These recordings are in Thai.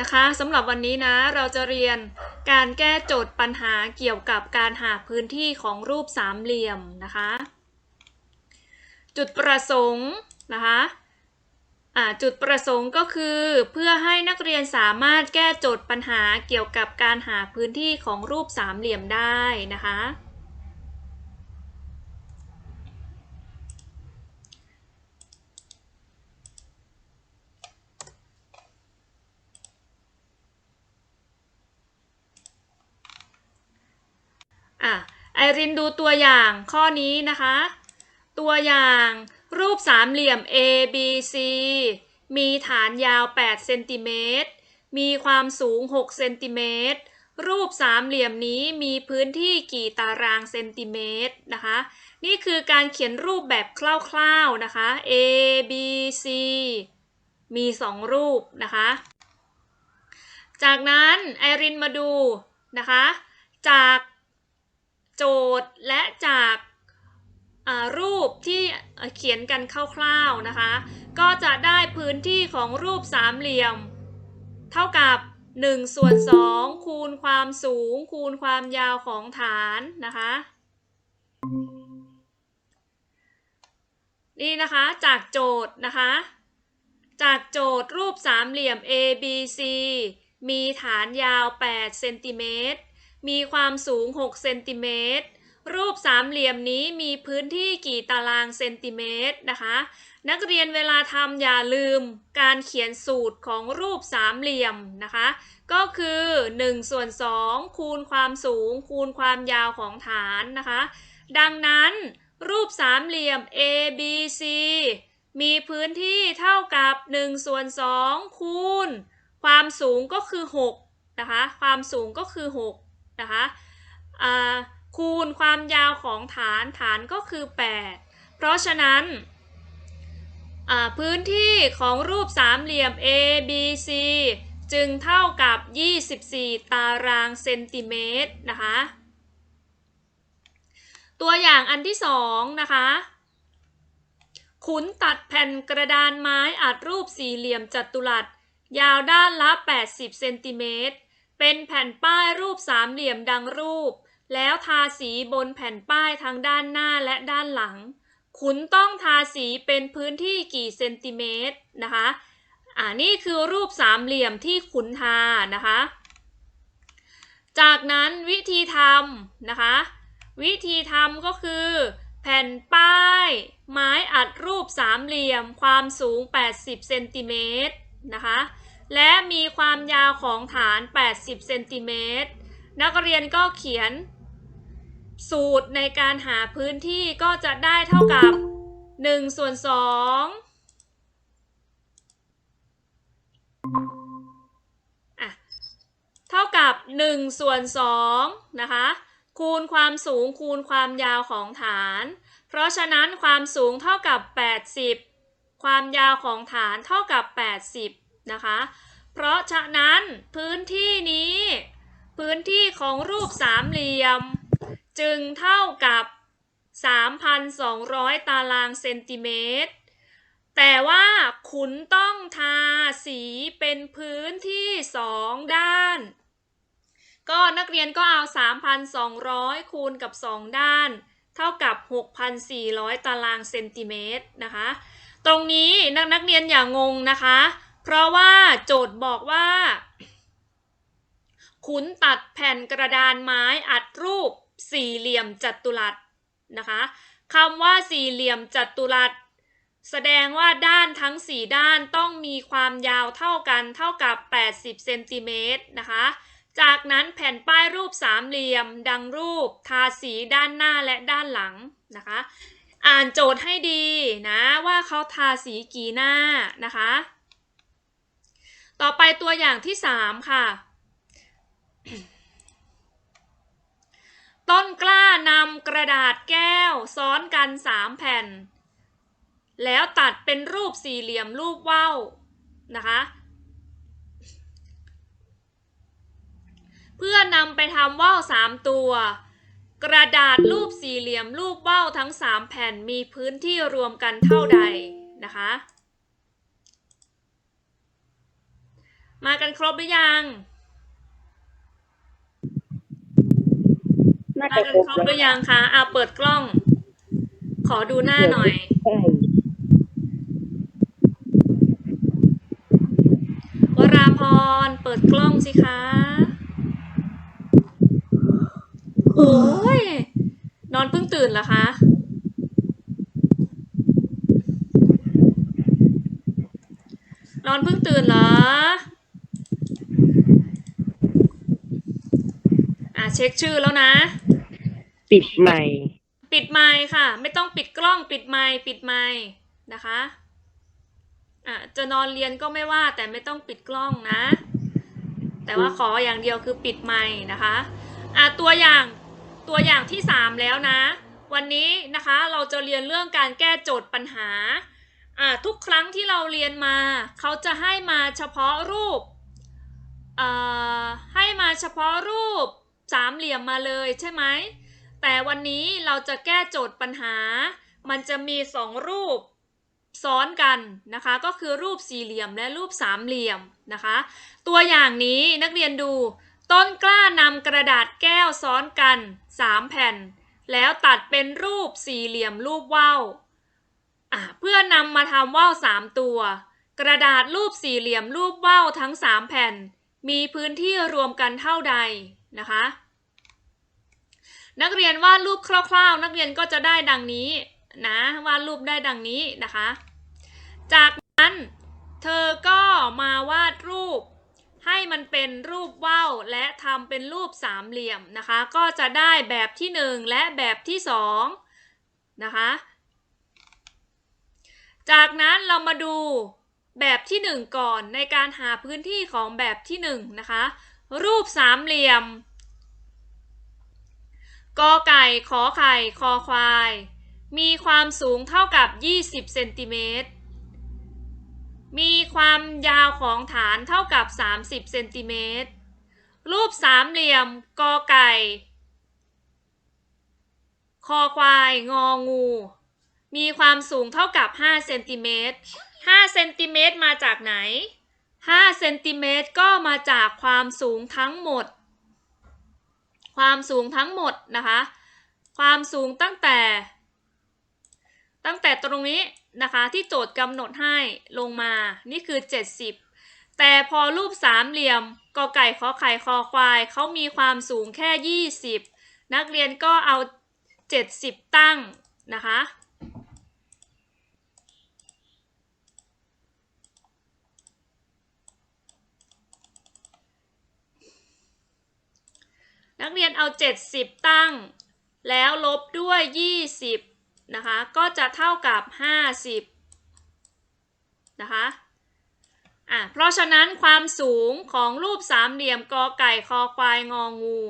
นะคะสำหรับวันนี้นะเราจะเรียนการแก้โจทย์ปัญหาเกี่ยวกับการหาพื้นที่ของรูปสามเหลี่ยมนะคะ จุดประสงค์นะคะจุดประสงค์ก็คือเพื่อให้นักเรียนสามารถแก้โจทย์ปัญหาเกี่ยวกับการหาพื้นที่ของรูปสามเหลี่ยมได้นะคะ อะไอรินดูตัวอย่างข้อนี้นะคะ ตัวอย่างรูปสามเหลี่ยม A B C มีฐานยาว 8 เซนติเมตร มีความสูง 6 เซนติเมตร รูปสามเหลี่ยมนี้มีพื้นที่กี่ตารางเซนติเมตรนะคะ นี่คือการเขียนรูปแบบคร่าวๆนะคะ A B C มี 2 รูปนะคะ จากนั้นไอรินมาดูนะคะ จาก โจทย์และจากรูปที่เขียนกันคร่าวๆนะคะ ก็จะได้พื้นที่ของรูปสามเหลี่ยม เท่ากับ1ส่วน2คูณความสูง คูณความยาวของฐานนะคะ นี่นะคะจากโจทย์นะคะ จากโจทย์รูปสามเหลี่ยม ABC มีฐานยาว 8 เซนติเมตร มีความสูง 6 เซนติเมตร รูปสามเหลี่ยมนี้มีพื้นที่กี่ตารางเซนติเมตรนะคะ นักเรียนเวลาทำอย่าลืมการเขียนสูตรของรูปสามเหลี่ยมนะคะ ก็คือ1ส่วน2คูณความสูง คูณความยาวของฐานนะคะ ดังนั้นรูปสามเหลี่ยม ABC มีพื้นที่เท่ากับ1ส่วน2คูณ ความสูงก็คือ6นะคะ ความสูงก็คือ 6 นะคะคูณความยาวของฐานฐานก็คือ 8 เพราะฉะนั้นพื้นที่ของรูปสามเหลี่ยม ABC จึงเท่ากับ 24 ตารางเซนติเมตรนะคะ ตัวอย่างอันที่สองนะคะ ขุนตัดแผ่นกระดานไม้อัดรูปสี่เหลี่ยมจัตุรัส ยาวด้านละ 80 เซนติเมตร เป็นแผ่นป้ายรูปสามเหลี่ยมดังรูป แล้วทาสีบนแผ่นป้ายทั้งด้านหน้าและด้านหลังขุนต้องทาสีเป็นพื้นที่กี่เซนติเมตรนะคะอ่านี่คือรูปสามเหลี่ยมที่ขุนทานะคะ จากนั้นวิธีทำนะคะ วิธีทำก็คือ แผ่นป้าย ไม้อัดรูปสามเหลี่ยมความสูง 80 เซนติเมตรนะคะ และมีความยาวของฐาน 80 เซนติเมตร นักเรียนก็เขียน สูตรในการหาพื้นที่ก็จะได้เท่ากับ1ส่วน2อะ เท่ากับ1ส่วน2นะคะ คูณความสูงคูณความยาวของฐาน เพราะฉะนั้นความสูงเท่ากับ 80 ความยาวของฐานเท่ากับ 80 นะคะ เพราะฉะนั้นพื้นที่นี้ พื้นที่ของรูปสามเหลี่ยม จึงเท่ากับ 3,200 ตารางเซนติเมตร แต่ว่าขุนต้องทาสีเป็นพื้นที่สองด้าน ก็นักเรียนก็เอา 3,200 คูณกับ 2 ด้านเท่ากับ 6,400 ตารางเซนติเมตรนะคะ ตรงนี้นักนักเรียนอย่างงงนะคะ เพราะว่าโจทย์บอกว่า ขุนตัดแผ่นกระดานไม้อัดรูปสี่เหลี่ยมจัตุรัสนะคะคำว่าสี่เหลี่ยมจัตุรัสแสดงว่าด้านทั้ง 4 ด้านต้องมีความยาวเท่ากันเท่ากับ 80เซนติเมตรนะคะ จากนั้นแผ่นป้ายรูปสามเหลี่ยมดังรูป ทาสีด้านหน้าและด้านหลังนะคะ อ่านโจทย์ให้ดีนะว่าเขาทาสีกี่หน้านะคะ ต่อไปตัวอย่างที่ 3 ค่ะ ต้นกล้านำกระดาษแก้วซ้อนกัน 3 แผ่น แล้วตัดเป็นรูปสี่เหลี่ยมรูปว่าวนะคะเพื่อนำไปทำว่าวสามตัว กระดาษรูปสี่เหลี่ยมรูปว่าวทั้ง3แผ่นมีพื้นที่รวมกันเท่าใดนะคะ มากันครบหรือยังน่ามาจะกันครบครบหแล้วรือยังคะอะเปิดกล้อง ขอดูหน้าหน่อยใช่วราพร เปิดกล้องสิคะโอ้ย นอนเพิ่งตื่นเหรอคะนอนเพิ่งตื่นเหรอ อะเช็คชื่อแล้วนะ ปิดใหม่ ปิดไมค์ค่ะ ไม่ต้องปิดกล้องปิดไมค์ปิดไมค์นะคะอะจะนอนเรียนก็ไม่ว่าแต่ไม่ต้องปิดกล้องนะ แต่ว่าขออย่างเดียวคือปิดไมค์นะคะอะตัวอย่างตัวอย่างที่สามแล้วนะ วันนี้นะคะเราจะเรียนเรื่องการแก้โจทย์ปัญหาอะทุกครั้งที่เราเรียนมา เขาจะให้มาเฉพาะรูปอ่อให้มาเฉพาะรูป สามเหลี่ยมมาเลยใช่ไหม แต่วันนี้เราจะแก้โจทย์ปัญหา มันจะมีสองรูปซ้อนกันนะคะ ก็คือรูปสี่เหลี่ยมและรูปสามเหลี่ยมนะคะ ตัวอย่างนี้นักเรียนดู ต้นกล้านำกระดาษแก้วซ้อนกัน 3 แผ่น แล้วตัดเป็นรูปสี่เหลี่ยมรูปว่าวเพื่อนำมาทำว่าวสามตัว กระดาษรูปสี่เหลี่ยมรูปว่าวทั้ง 3 แผ่น มีพื้นที่รวมกันเท่าใดนะคะ นักเรียนวาดรูปคร่าว ๆ นักเรียนก็จะได้ดังนี้นะวาดรูปได้ดังนี้นะคะ จากนั้นเธอก็มาวาดรูป ให้มันเป็นรูปว่าวและทำเป็นรูปสามเหลี่ยมนะคะ ก็จะได้แบบที่หนึ่งและแบบที่สองนะคะจากนั้นเรามาดูแบบที่หนึ่งก่อนในการหาพื้นที่ของแบบที่หนึ่งนะคะ รูปสามเหลี่ยม กอไก่ขอไข่คอควาย มีความสูงเท่ากับ 20เซนติเมตร มีความยาวของฐานเท่ากับ 30เซนติเมตร รูปสามเหลี่ยมกอไก่ คอควาย งองู มีความสูงเท่ากับ5เซนติเมตร5เซนติเมตรมาจากไหน5เซนติเมตรก็มาจากความสูงทั้งหมด ความสูงทั้งหมดนะคะ ความสูงตั้งแต่ ตั้งแต่ตรงนี้นะคะที่โจทย์กำหนดให้ลงมานี่คือ 70 แต่พอรูปสามเหลี่ยมกอไก่ขอไข่คอควายเขามีความสูงแค่ 20 นักเรียนก็เอา 70 ตั้งนะคะ นักเรียนเอา 70 ตั้ง แล้วลบด้วย 20 นะคะ ก็จะเท่ากับ 50 นะคะอะเพราะฉะนั้นความสูงของรูปสามเหลี่ยมกอไก่คอควายงองู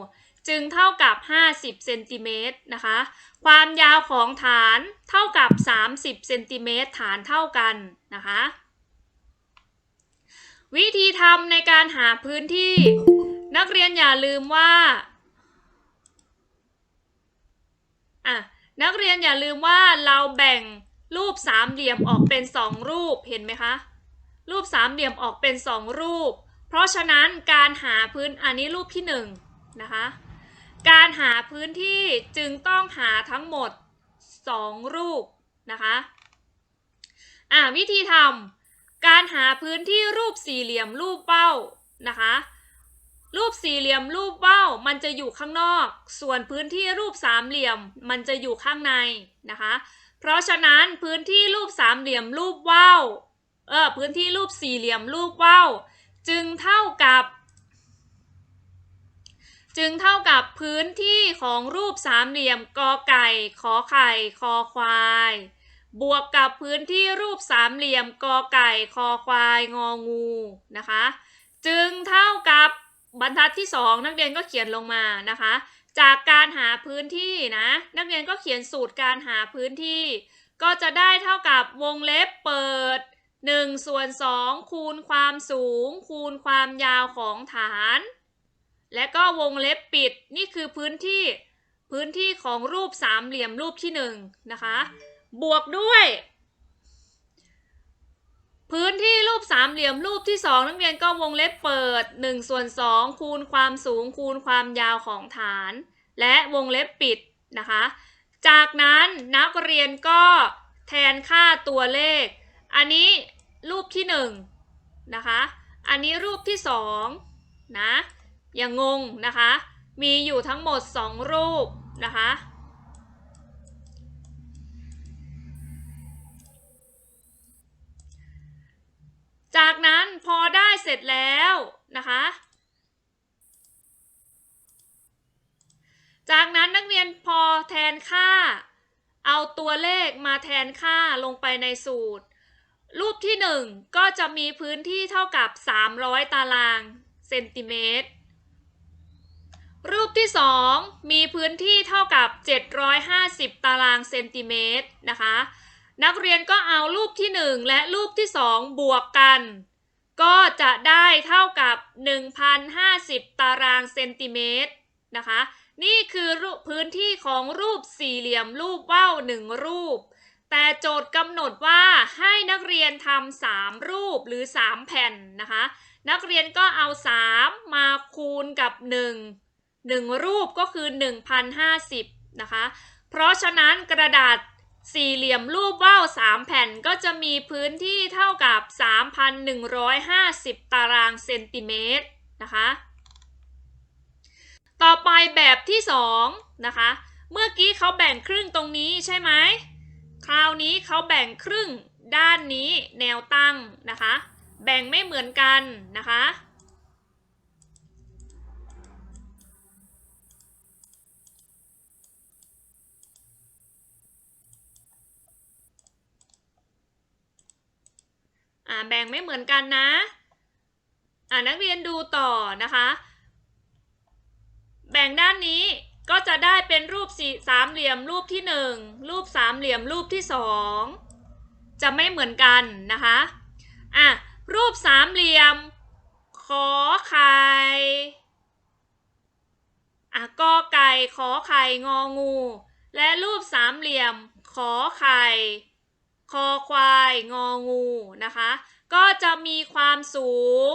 จึงเท่ากับ 50 เซนติเมตรนะคะ ความยาวของฐานเท่ากับ 30 เซนติเมตรฐานเท่ากันนะคะ วิธีทำในการหาพื้นที่ นักเรียนอย่าลืมว่า อะนักเรียนอย่าลืมว่าเราแบ่งรูปสามเหลี่ยมออกเป็นสองรูปเห็นไหมคะ รูปสามเหลี่ยมออกเป็นสองรูป เพราะฉะนั้นการหาพื้นอันนี้รูปที่หนึ่งนะคะ การหาพื้นที่จึงต้องหาทั้งหมดสองรูปนะคะอะวิธีทำการหาพื้นที่รูปสี่เหลี่ยมรูปเป้านะคะ รูปสี่เหลี่ยมรูปว่าวมันจะอยู่ข้างนอก ส่วนพื้นที่รูปสามเหลี่ยมมันจะอยู่ข้างในนะคะ เพราะฉะนั้นพื้นที่รูปสามเหลี่ยมรูปว่าวเออพื้นที่รูปสี่เหลี่ยมรูปว่าวจึงเท่ากับ จึงเท่ากับพื้นที่ของรูปสามเหลี่ยมกอไก่ขอไข่คอควาย บวกกับพื้นที่รูปสามเหลี่ยมกอไก่คอควายงองูนะคะ จึงเท่ากับ บรรทัดที่ 2 นักเรียนก็เขียนลงมานะคะ จากการหาพื้นที่นะนักเรียนก็เขียนสูตรการหาพื้นที่ ก็จะได้เท่ากับวงเล็บเปิด1ส่วน2คูณความสูง คูณความยาวของฐาน และก็วงเล็บปิดนี่คือพื้นที่ พื้นที่ของรูปสามเหลี่ยมรูปที่1นะคะ บวกด้วย พื้นที่รูปสามเหลี่ยมรูปที่สองนักเรียนก็วงเล็บเปิด1ส่วน2คูณความสูงคูณความยาวของฐาน และวงเล็บปิดนะคะ จากนั้นนักเรียนก็แทนค่าตัวเลข อันนี้รูปที่1นะคะ อันนี้รูปที่2นะ อย่างงงนะคะ มีอยู่ทั้งหมด 2 รูปนะคะ จากนั้นพอได้เสร็จแล้วนะคะ จากนั้นนักเรียนพอแทนค่า เอาตัวเลขมาแทนค่าลงไปในสูตร รูปที่ 1 ก็จะมีพื้นที่เท่ากับ 300 ตารางเซนติเมตร รูปที่ 2 มีพื้นที่เท่ากับ 750 ตารางเซนติเมตรนะคะ นักเรียนก็เอารูปที่ 1 และรูปที่ 2 บวกกัน ก็จะได้เท่ากับ 1,050 ตารางเซนติเมตรนะคะ นี่คือพื้นที่ของรูปสี่เหลี่ยมรูปว่าวหนึ่งรูป แต่โจทย์กำหนดว่าให้นักเรียนทำสามรูปหรือ 3 แผ่นนะคะ นักเรียนก็เอา 3 มาคูณกับ 1 1 รูปก็คือ 1,050 นะคะ เพราะฉะนั้นกระดาษ สี่เหลี่ยมรูปว่าว3แผ่นก็จะมีพื้นที่เท่ากับ 3,150 ตารางเซนติเมตรนะคะ ต่อไปแบบที่2นะคะ เมื่อกี้เขาแบ่งครึ่งตรงนี้ใช่ไหม คราวนี้เขาแบ่งครึ่งด้านนี้แนวตั้งนะคะ แบ่งไม่เหมือนกันนะคะ อ่าแบ่งไม่เหมือนกันนะอ่านักเรียนดูต่อนะคะ แบ่งด้านนี้ก็จะได้เป็นรูปสี่สามเหลี่ยมรูปที่หนึ่งรูปสามเหลี่ยมรูปที่สองจะไม่เหมือนกันนะคะอะรูปสามเหลี่ยมขอไข่อะกอไก่ขอไข่งองู และรูปสามเหลี่ยมขอไข่ คอควายงองูนะคะ ก็จะมีความสูง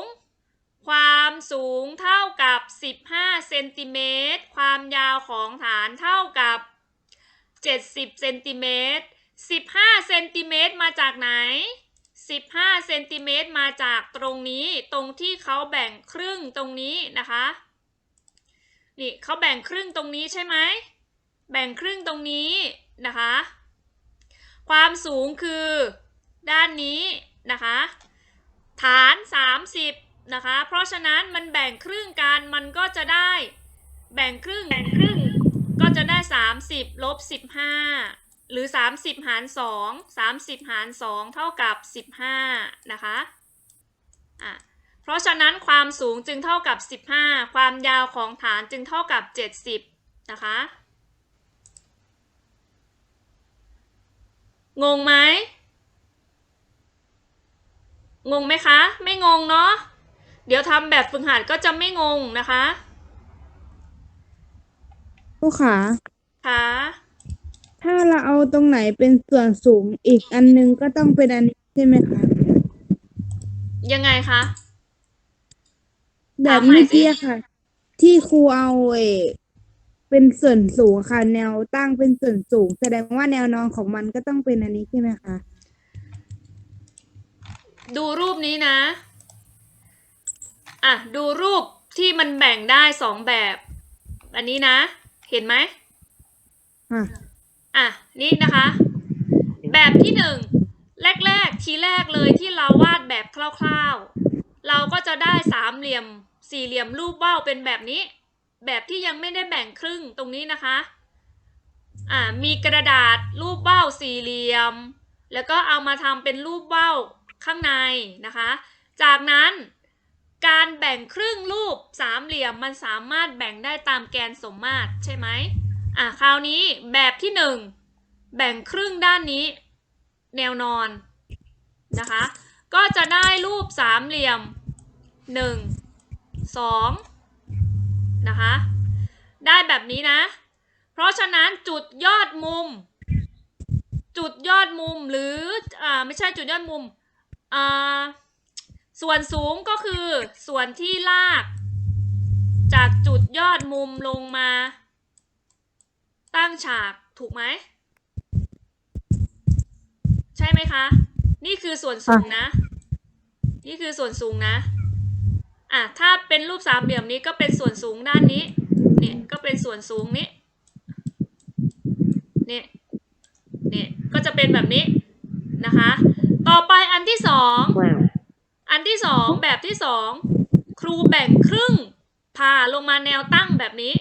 ความสูงเท่ากับ 15 เซนติเมตร ความยาวของฐานเท่ากับ 70 เซนติเมตร 15 เซนติเมตรมาจากไหน 15 เซนติเมตรมาจากตรงนี้ ตรงที่เขาแบ่งครึ่งตรงนี้นะคะ นี่เขาแบ่งครึ่งตรงนี้ใช่ไหม แบ่งครึ่งตรงนี้นะคะ ความสูงคือด้านนี้นะคะ ฐาน 30 นะคะ เพราะฉะนั้นมันแบ่งครึ่งกันมันก็จะได้แบ่งครึ่งแบ่งครึ่งก็จะได้ 30ลบ15 หรือ 30 หาร 2 30 หาร 2 เท่ากับ 15 นะคะอะเพราะฉะนั้นความสูงจึงเท่ากับ 15 ความยาวของฐานจึงเท่ากับ 70 นะคะ งงไหม งงไหมคะ ไม่งงเนาะ เดี๋ยวทำแบบฝึกหัดก็จะไม่งงนะคะครูขาค่ะถ้าเราเอาตรงไหนเป็นส่วนสูงอีกอันนึงก็ต้องเป็นอันนี้ใช่ไหมคะ ยังไงคะ แบบถามใหม่เมื่อกี้สิอะค่ะ ที่ครูเอาเออ เป็นส่วนสูงค่ะ แนวตั้งเป็นส่วนสูง แสดงว่าแนวนอนของมันก็ต้องเป็นอันนี้ใช่ไหมคะดูรูปนี้นะ อะ ดูรูปที่มันแบ่งได้สองแบบ อันนี้นะ เห็นไหมค่ะอะ นี่นะคะ แบบที่หนึ่งแรกๆ ทีแรกเลยที่เราวาดแบบคร่าวๆ เราก็จะได้สามเหลี่ยม สี่เหลี่ยมรูปว่าวเป็นแบบนี้ แบบที่ยังไม่ได้แบ่งครึ่งตรงนี้นะคะอ่ามีกระดาษรูปว่าสี่เหลี่ยม แล้วก็เอามาทำเป็นรูปว่าข้างในนะคะ จากนั้นการแบ่งครึ่งรูปสามเหลี่ยมมันสามารถแบ่งได้ตามแกนสมมาตรใช่ไหมอะคราวนี้แบบที่หนึ่งแบ่งครึ่งด้านนี้ แนวนอนนะคะ ก็จะได้รูปสามเหลี่ยมหนึ่งสอง นะคะ ได้แบบนี้นะ เพราะฉะนั้นจุดยอดมุม จุดยอดมุมหรืออ่าไม่ใช่จุดยอดมุมอ่าส่วนสูงก็คือส่วนที่ลาก จากจุดยอดมุมลงมา ตั้งฉากถูกไหม ใช่ไหมคะ นี่คือส่วนสูงนะ นี่คือส่วนสูงนะ อะถ้าเป็นรูปสามเหลี่ยมนี้ก็เป็นส่วนสูงด้านนี้ เนี่ยก็เป็นส่วนสูงนี้ เนี่ย เนี่ยก็จะเป็นแบบนี้นะคะ ต่อไปอันที่สองว้าวอันที่สองแบบที่สองครูแบ่งครึ่งผ่าลงมาแนวตั้งแบบนี้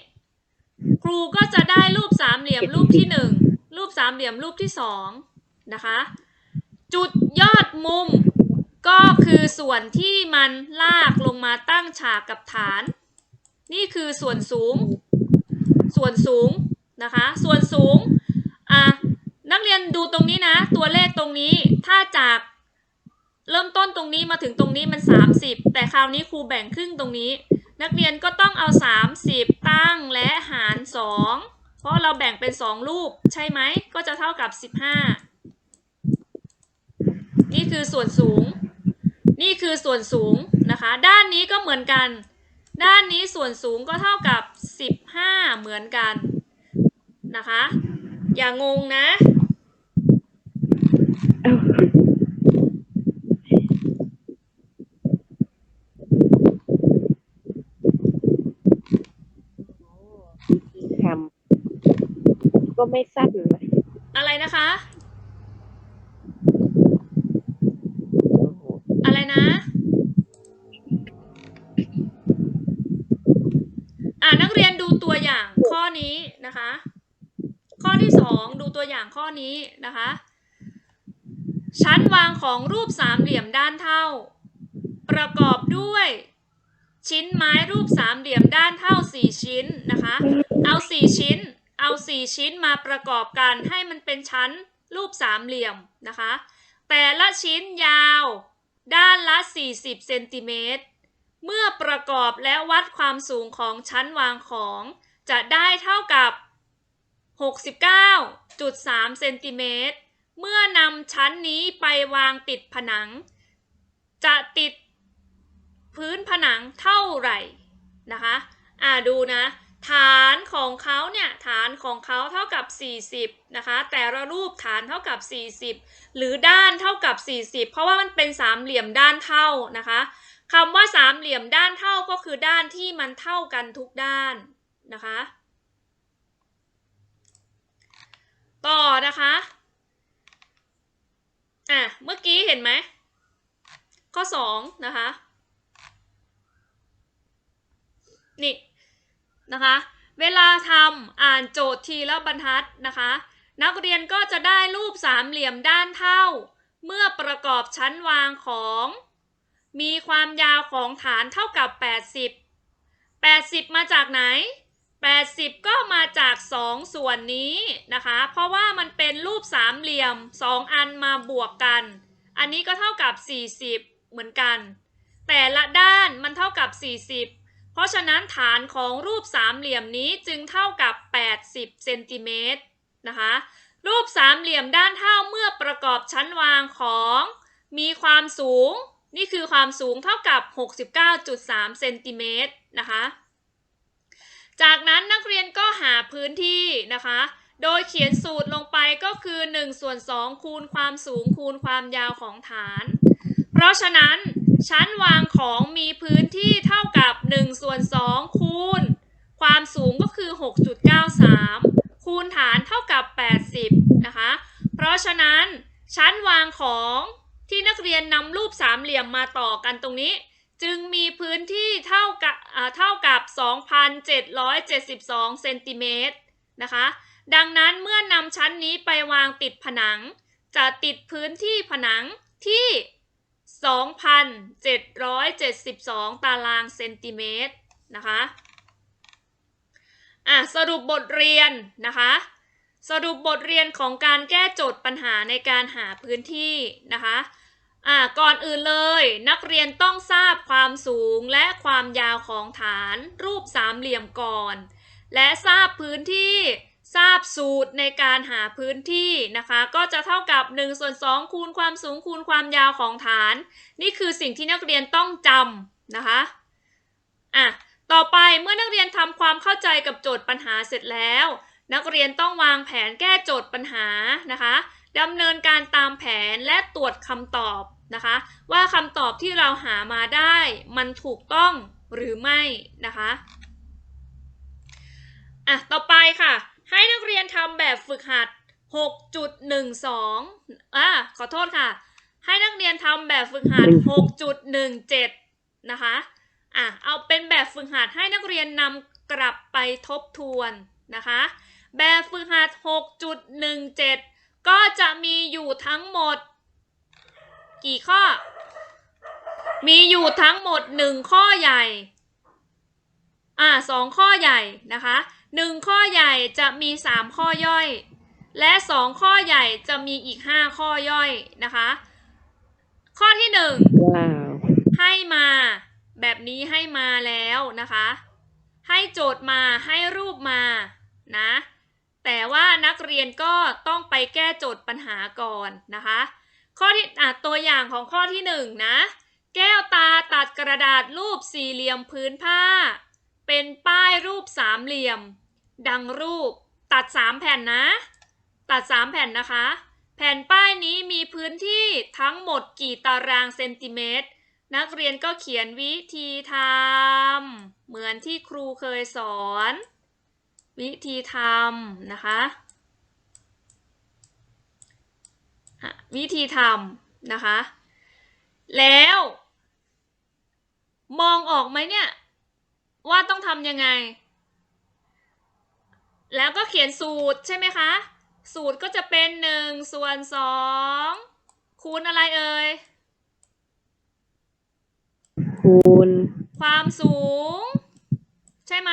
ครูก็จะได้รูปสามเหลี่ยมรูปที่หนึ่งรูปสามเหลี่ยมรูปที่สองนะคะ จุดยอดมุม ก็คือส่วนที่มันลากลงมาตั้งฉากกับฐาน นี่คือส่วนสูง ส่วนสูงนะคะ ส่วนสูงอะนักเรียนดูตรงนี้นะ ตัวเลขตรงนี้ถ้าจากเริ่มต้นตรงนี้มาถึงตรงนี้มัน 30 แต่คราวนี้ครูแบ่งครึ่งตรงนี้ นักเรียนก็ต้องเอา 30 ตั้งและหาร 2 เพราะเราแบ่งเป็น 2 รูปใช่ไหม ก็จะเท่ากับ 15 นี่คือส่วนสูง นี่คือส่วนสูงนะคะ ด้านนี้ก็เหมือนกัน ด้านนี้ส่วนสูงก็เท่ากับ 15 เหมือนกันนะคะ อย่างงนะเอ้าวิธีทำก็ไม่สั้นนะอะไรนะคะ โอ้โห อะไรนะ อ่านักเรียนดูตัวอย่างข้อ นี้นะคะ ข้อที่สองดูตัวอย่างข้อนี้นะคะ ชั้นวางของรูปสามเหลี่ยมด้านเท่า ประกอบด้วย ชิ้นไม้รูปสามเหลี่ยมด้านเท่าสี่ชิ้นนะคะ เอาสี่ชิ้น เอาสี่ชิ้นมาประกอบกันให้มันเป็นชั้นรูปสามเหลี่ยมนะคะ แต่ละชิ้นยาวด้านละ 40 เซนติเมตร เมื่อประกอบและวัดความสูงของชั้นวางของ จะได้เท่ากับ 69.3 เซนติเมตร เมื่อนำชั้นนี้ไปวางติดผนัง จะติดพื้นผนังเท่าไหร่นะคะ อ่าดูนะ ฐานของเขาเนี่ยฐานของเขาเท่ากับ 40 นะคะ แต่ละรูปฐานเท่ากับ 40 หรือด้านเท่ากับ 40 เพราะว่ามันเป็นสามเหลี่ยมด้านเท่านะคะคำว่าสามเหลี่ยมด้านเท่าก็คือด้านที่มันเท่ากันทุกด้าน นะคะ ต่อนะคะอะเมื่อกี้เห็นไหม ข้อ2นะคะ นี่นะคะ เวลาทำอ่านโจทย์ทีละบรรทัดนะคะ นักเรียนก็จะได้รูปสามเหลี่ยมด้านเท่า เมื่อประกอบชั้นวางของ มีความยาวของฐานเท่ากับ 80 80 มาจากไหน 80 ก็มาจาก 2 ส่วนนี้นะคะ เพราะว่ามันเป็นรูปสามเหลี่ยม 2 อันมาบวกกัน อันนี้ก็เท่ากับ 40 เหมือนกัน แต่ละด้านมันเท่ากับ 40 เพราะฉะนั้นฐานของรูปสามเหลี่ยมนี้จึงเท่ากับ 80 เซนติเมตรนะคะ รูปสามเหลี่ยมด้านเท่าเมื่อประกอบชั้นวางของ มีความสูง นี่คือความสูงเท่ากับ 69.3 เซนติเมตรนะคะ จากนั้นนักเรียนก็หาพื้นที่นะคะ โดยเขียนสูตรลงไปก็คือ1ส่วน2คูณความสูงคูณความยาวของฐาน เพราะฉะนั้นชั้นวางของมีพื้นที่เท่ากับ1ส่วน2คูณ ความสูงก็คือ 6.93 คูณฐานเท่ากับ 80 นะคะ เพราะฉะนั้นชั้นวางของที่นักเรียนนำรูปสามเหลี่ยมมาต่อกันตรงนี้ จึงมีพื้นที่เท่ากับเท่ากับ 2,772 เซนติเมตรนะคะ ดังนั้นเมื่อนำชั้นนี้ไปวางติดผนัง จะติดพื้นที่ผนังที่ 2,772 ตารางเซนติเมตรนะคะอะสรุปบทเรียนนะคะ สรุปบทเรียนของการแก้โจทย์ปัญหาในการหาพื้นที่นะคะ อ่าก่อนอื่นเลย นักเรียนต้องทราบความสูงและความยาวของฐาน รูปสามเหลี่ยมก่อน และทราบพื้นที่ทราบสูตรในการหาพื้นที่นะคะ ก็จะเท่ากับ1ส่วน2คูณความสูงคูณความยาวของฐาน นี่คือสิ่งที่นักเรียนต้องจำนะคะอะต่อไปเมื่อนักเรียนทำความเข้าใจกับโจทย์ปัญหาเสร็จแล้ว นักเรียนต้องวางแผนแก้โจทย์ปัญหานะคะ ดำเนินการตามแผนและตรวจคำตอบนะคะ ว่าคำตอบที่เราหามาได้มันถูกต้องหรือไม่นะคะอะต่อไปค่ะ ให้นักเรียนทำแบบฝึกหัด 6.12อะขอโทษค่ะ ให้นักเรียนทำแบบฝึกหัด 6.17 นะคะอะเอาเป็นแบบฝึกหัดให้นักเรียนนำกลับไปทบทวนนะคะ แบบฝึกหัด 6.17 ก็จะมีอยู่ทั้งหมด กี่ข้อ มีอยู่ทั้งหมด1ข้อใหญ่ อ่าสองข้อใหญ่นะคะหนึ่งข้อใหญ่จะมี3ข้อย่อย และ2ข้อใหญ่จะมีอีก5ข้อย่อยนะคะ ข้อที่1ว้าวให้มาแบบนี้ให้มาแล้วนะคะ ให้โจทย์มาให้รูปมานะ แต่ว่านักเรียนก็ต้องไปแก้โจทย์ปัญหาก่อนนะคะ ข้อที่อะตัวอย่างของข้อที่หนึ่งนะแก้วตาตัดกระดาษรูปสี่เหลี่ยมพื้นผ้า เป็นป้ายรูปสามเหลี่ยม ดังรูปตัดสามแผ่นนะ ตัดสามแผ่นนะคะ แผ่นป้ายนี้มีพื้นที่ทั้งหมดกี่ตารางเซนติเมตร นักเรียนก็เขียนวิธีทำเหมือนที่ครูเคยสอน วิธีทำนะคะอะวิธีทำนะคะ แล้ว มองออกไหมเนี่ย ว่าต้องทำยังไง แล้วก็เขียนสูตรใช่ไหมคะ สูตรก็จะเป็น1ส่วน2คูณอะไรเอ่ย คูณ ความสูง ใช่ไหม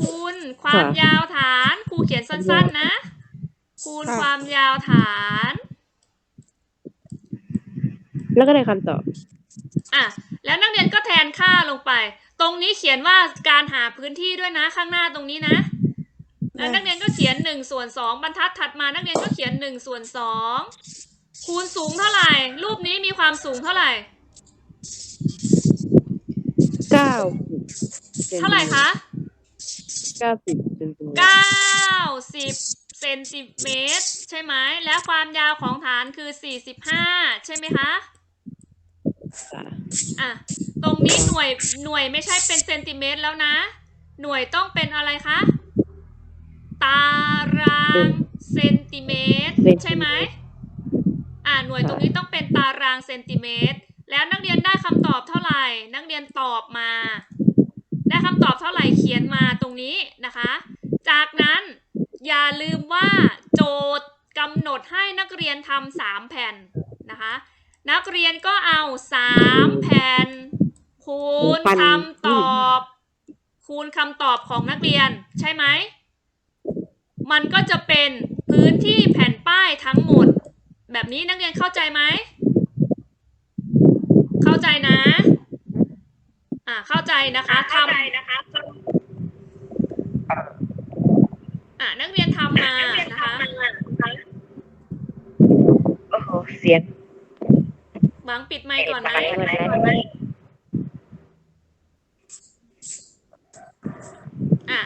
คูณความค่ะยาวฐานครูเขียนสั้น ๆ นะ คูณค่ะความยาวฐาน แล้วก็ได้คำตอบ อะ แล้วนักเรียนก็แทนค่าลงไป ตรงนี้เขียนว่าการหาพื้นที่ด้วยนะข้างหน้าตรงนี้นะ แล้วนักเรียนก็เขียน1ส่วน2บรรทัดถัดมา นักเรียนก็เขียน1ส่วน2คูณสูงเท่าไหร่ รูปนี้มีความสูงเท่าไหร่เก้าเท่าไหร่คะ เก้าสิบเซนติเมตร90เซนติเมตรใช่ไหม และความยาวของฐานคือ 45 ใช่ไหมคะ ค่ะอะ ตรงนี้หน่วยหน่วยไม่ใช่เป็นเซนติเมตรแล้วนะ หน่วยต้องเป็นอะไรคะ ตารางเซนติเมตรใช่ไหม อ่าหน่วยตรงนี้ต้องเป็นตารางเซนติเมตร แล้วนักเรียนได้คำตอบเท่าไหร่ นักเรียนตอบมา ได้คำตอบเท่าไหร่เขียนมาตรงนี้นะคะ จากนั้นอย่าลืมว่าโจทย์กำหนดให้นักเรียนทำสามแผ่นนะคะ นักเรียนก็เอาสามแผ่นคูณคำตอบ คูณคำตอบของนักเรียนใช่ไหม มันก็จะเป็นพื้นที่แผ่นป้ายทั้งหมด แบบนี้นักเรียนเข้าใจไหม เข้าใจนะ อ่าเข้าใจนะคะทำนะคะอ่านักเรียนทำมานะคะโอ้โหเสียงหวังปิดไมค์ก่อนนะอะ